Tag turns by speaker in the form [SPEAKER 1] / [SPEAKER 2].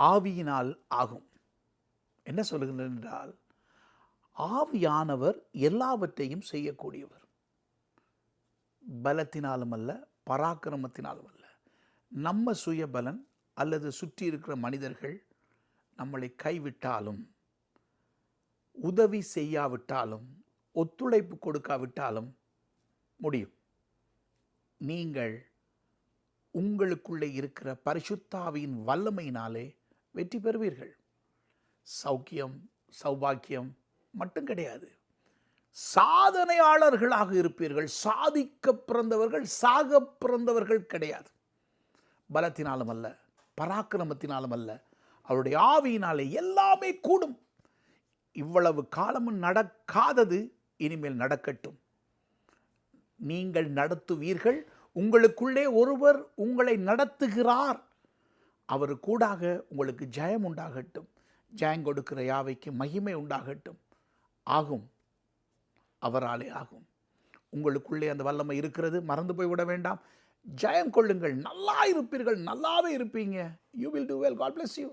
[SPEAKER 1] ஆவியினால் ஆகும். என்ன சொல்லுகிறேன் என்றால் ஆவியானவர் எல்லாவற்றையும் செய்யக்கூடியவர். பலத்தினாலும் அல்ல பராக்கிரமத்தினாலும் அல்ல. நம்ம சுயபலன் அல்லது சுற்றி இருக்கிற மனிதர்கள் நம்மளை கைவிட்டாலும் உதவி செய்யாவிட்டாலும் ஒத்துழைப்பு கொடுக்காவிட்டாலும் முடியும். நீங்கள் உங்களுக்குள்ளே இருக்கிற பரிசுத்தாவியின் வல்லமையினாலே வெற்றி பெறுவீர்கள். சௌக்கியம் சௌபாக்கியம் மட்டும் கிடையாது. சாதனையாளர்களாக இருப்பீர்கள். சாதிக்க பிறந்தவர்கள் சாக பிறந்தவர்கள் கிடையாது. பலத்தினாலும் அல்ல பராக்கிரமத்தினாலும் அல்ல அவருடைய ஆவியினாலே எல்லாமே கூடும். இவ்வளவு காலமும் நடக்காதது இனிமேல் நடக்கட்டும். நீங்கள் நடத்துவீர்கள். உங்களுக்குள்ளே ஒருவர் உங்களை நடத்துகிறார். அவர் கூடாக உங்களுக்கு ஜெயம் உண்டாகட்டும். ஜெயம் கொடுக்கிற யாவைக்கு மகிமை உண்டாகட்டும். ஆகும். அவராலே ஆகும். உங்களுக்குள்ளே அந்த வல்லமை இருக்கிறது. மறந்து போய் விட வேண்டாம். ஜெயம் கொள்ளுங்கள். நல்லா இருப்பீர்கள். நல்லாவே இருப்பீங்க. You will do well God bless you